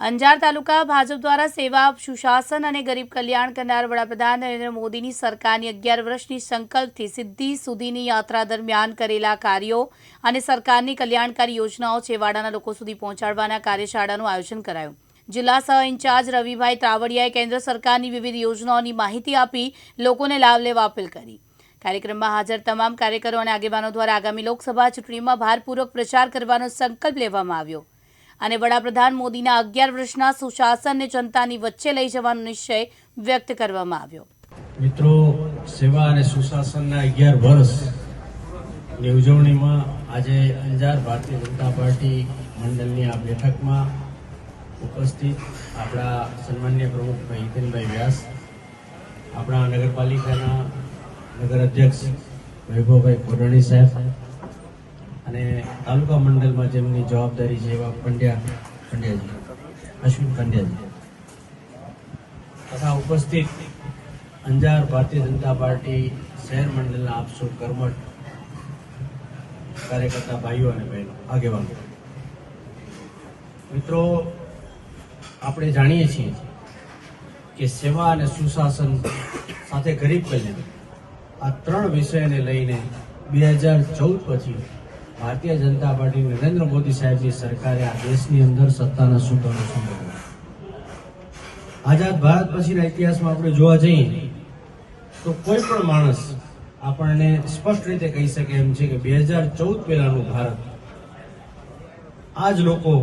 અંજાર તાલુકા ભાજપ દ્વારા સેવા, સુશાસન અને ગરીબ કલ્યાણ કરનાર વડાપ્રધાન નરેન્દ્ર મોદીની સરકારની અગિયાર વર્ષની સંકલ્પથી સિદ્ધિ સુધીની યાત્રા દરમિયાન કરેલા કાર્યો અને સરકારની કલ્યાણકારી યોજનાઓ છેવાડાના લોકો સુધી પહોંચાડવાના કાર્યશાળાનું આયોજન કરાયું. જિલ્લા સહ ઇન્ચાર્જ રવિભાઈ ત્રાવડિયાએ કેન્દ્ર સરકારની વિવિધ યોજનાઓની માહિતી આપી લોકોને લાભ લેવા અપીલ કરી. કાર્યક્રમમાં હાજર તમામ કાર્યકરો અને આગેવાનો દ્વારા આગામી લોકસભા ચૂંટણીમાં ભારપૂર્વક પ્રચાર કરવાનો સંકલ્પ લેવામાં આવ્યો. અને વડાપ્રધાન મોદીના અગિયાર વર્ષના સુશાસનને જનતાની વચ્ચે લઈ જવાનો નિશ્ચય વ્યક્ત કરવામાં આવ્યો. મિત્રો, સેવા અને સુશાસનના અગિયાર વર્ષની ઉજવણીમાં આજે અંજાર ભારતીય જનતા પાર્ટી મંડળની આ બેઠકમાં ઉપસ્થિત આપણા સન્માન્ય પ્રમુખ હિતેનભાઈ વ્યાસ, આપણા નગરપાલિકાના નગર અધ્યક્ષ વૈભવભાઈ કોરણી સાહેબ અને તાલુકા મંડળમાં જેમની જવાબદારી છે એવા પંડ્યા, પંડ્યાજી, અશ્વિન પંડ્યાજી. તથા ઉપસ્થિત અંજાર ભારતીય જનતા પાર્ટી શહેર મંડળના આપસો કર્મઠ કાર્યકર્તા ભાઈઓ અને બહેનો, આગેવાનો. મિત્રો, આપણે જાણીએ છીએ કે સેવા અને સુશાસન સાથે ગરીબ કલ્યાણ આ ત્રણ વિષયને લઈને બે હજાર ચૌદ પછી ભારતીય જનતા પાર્ટી નરેન્દ્ર મોદી સાહેબની સરકારે આ દેશની અંદર સત્તાના સૂત્રોનો સંભાળ્યો આઝાદ ભારત પછીના ઇતિહાસમાં આપણે જોવા જઈએ તો કોઈ પણ માણસ આપણને સ્પષ્ટ રીતે કહી શકે એમ છે કે બે હજાર ચૌદ પહેલાનું ભારત. આજ લોકો,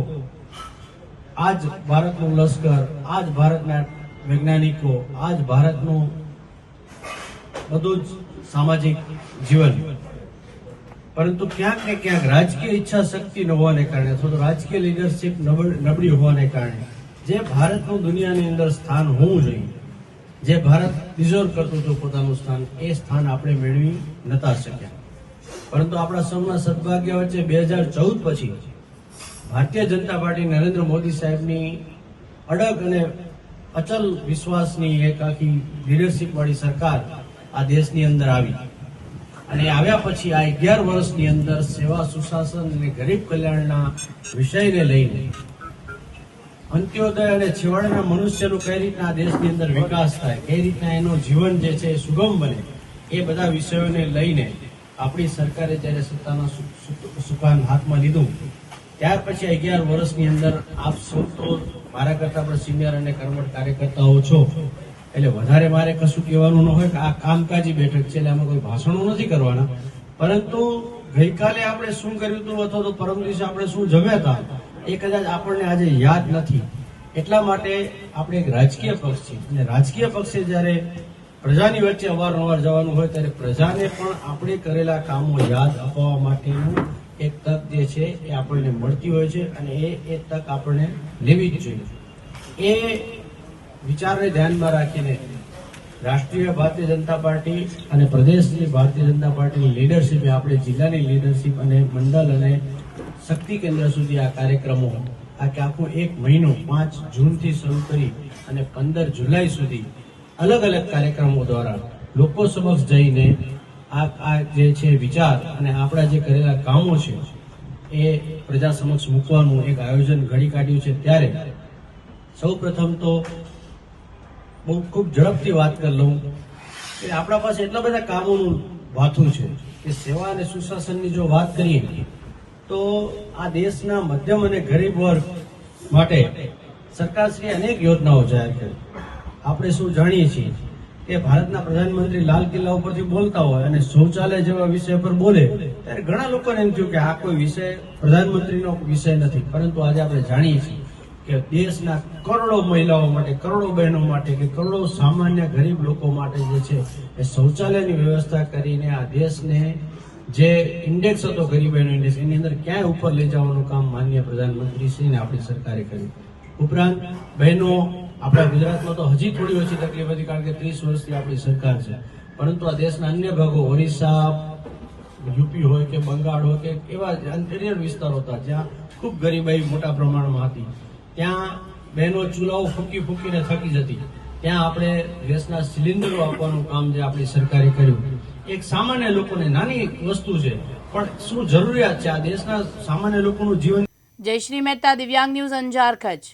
આજ ભારતનું લશ્કર, આજ ભારતના વૈજ્ઞાનિકો, આજ ભારતનું બધું જ સામાજિક જીવન પરંતુ ક્યાંક ને ક્યાંક રાજકીય ઈચ્છા શક્તિ ન હોવાને કારણે અથવા તો રાજકીય લીડરશિપ નબળી હોવાને કારણે જે ભારતનું દુનિયાની અંદર સ્થાન હોવું જોઈએ, જે ભારત ડિઝર્વ કરતું હતું પોતાનું સ્થાન, એ સ્થાન આપણે મેળવી નતા શક્યા. પરંતુ આપણા સૌના સદભાગ્ય વચ્ચે બે હજાર ચૌદ પછી ભારતીય જનતા પાર્ટી નરેન્દ્ર મોદી સાહેબની અડગ અને અચલ વિશ્વાસની એક આખી લીડરશીપવાળી સરકાર આ દેશની અંદર આવી. અને આવ્યા પછી આ અગિયાર વર્ષની અંદર સેવા, સુશાસન અને ગરીબ કલ્યાણના વિષયને લઈને અંત્યોદય અને છેવાડાના મનુષ્યનો કઈ રીતના દેશની અંદર વિકાસ થાય, કઈ રીતના એનું જીવન જે છે સુગમ બને, એ બધા વિષયોને લઈને આપણી સરકારે જ્યારે સત્તાના સુકાન હાથમાં લીધું, ત્યાર પછી અગિયાર વર્ષની અંદર આપ સૌ તો મારા કરતા પણ સિનિયર અને કર્મઠ કાર્યકર્તાઓ છો. એટલે વધારે મારે કશું કહેવાનું ન હોય કે આ કામકાજી બેઠક છે એટલે આમાં કોઈ ભાષણો નથી કરવાના. પરંતુ ગઈકાલે આપણે શું કર્યું હતું અથવા તો પરમ દિવસે આપણે શું જમ્યા એ કદાચ આપણને આજે યાદ નથી. એટલા માટે આપણે એક રાજકીય પક્ષ છીએ. અને રાજકીય પક્ષે જ્યારે પ્રજાની વચ્ચે અવારનવાર જવાનું હોય ત્યારે પ્રજાને પણ આપણે કરેલા કામો યાદ અપાવવા માટેનું એક તક જે છે એ આપણને મળતી હોય છે અને એ એ તક આપણને લેવી જ જોઈએ. એ વિચારને ધ્યાનમાં રાખીને રાષ્ટ્રીય ભારતીય જનતા પાર્ટી અને પ્રદેશની ભારતીય જનતા પાર્ટીની લીડરશીપે આપણે જિલ્લાની લીડરશીપ અને મંડળ અને શક્તિ કેન્દ્ર સુધી આ કાર્યક્રમો આ કે આખો એક મહિનો પાંચ જૂનથી શરૂ કરી અને પંદર જુલાઈ સુધી અલગ અલગ કાર્યક્રમો દ્વારા લોકો સમક્ષ જઈને આ આ જે છે વિચાર અને આપણા જે કરેલા કામો છે એ પ્રજા સમક્ષ મૂકવાનું એક આયોજન ઘડી કાઢ્યું છે ત્યારે સૌ પ્રથમ તો બહુ ખૂબ ઝડપથી વાત કરી લઉં કે આપણા પાસે એટલા બધા કામોનું વાથું છે કે સેવા અને સુશાસનની જો વાત કરીએ, તો આ દેશના મધ્યમ અને ગરીબ વર્ગ માટે સરકારશ્રીએ અનેક યોજનાઓ જાહેર કરી. આપણે શું જાણીએ છીએ કે ભારતના પ્રધાનમંત્રી લાલ કિલ્લા ઉપરથી બોલતા હોય અને શૌચાલય જેવા વિષય પર બોલે, ત્યારે ઘણા લોકોને એમ થયું કે આ કોઈ વિષય પ્રધાનમંત્રીનો વિષય નથી. પરંતુ આજે આપણે જાણીએ છીએ કે દેશના કરોડો મહિલાઓ માટે, કરોડો બહેનો માટે કે કરોડો સામાન્ય ગરીબ લોકો માટે જે છે એ શૌચાલયની વ્યવસ્થા કરીને આ દેશને જે ઇન્ડેક્સ હતો ગરીબોનો ઇન્ડેક્સ એની અંદર ક્યાંય ઉપર લઈ જવાનું કામ માન્ય પ્રધાનમંત્રી શ્રીને આપણી સરકારે કર્યું. ઉપરાંત બહેનો આપણા ગુજરાતમાં તો હજી થોડી ઓછી તકલીફ હતી કારણ કે ત્રીસ વર્ષથી આપણી સરકાર છે. પરંતુ આ દેશના અન્ય ભાગો, ઓરિસ્સા, યુપી હોય કે બંગાળ હોય કે એવા અંતરિયર વિસ્તારો હતા જ્યાં ખૂબ ગરીબાઈ મોટા પ્રમાણમાં હતી. ત્યાં બહેનો ચૂલાઓ ફૂકી ફૂંકીને થકી જતી. ત્યાં આપણે ગેસના સિલિન્ડરો આપવાનું કામ જે આપણી સરકારે કર્યું. એક સામાન્ય લોકોને નાની વસ્તુ છે, પણ શું જરૂરિયાત છે આ દેશના સામાન્ય લોકોનું જીવન? જયશ્રી મહેતા, દિવ્યાંગ ન્યૂઝ અંજાર, કચ્છ.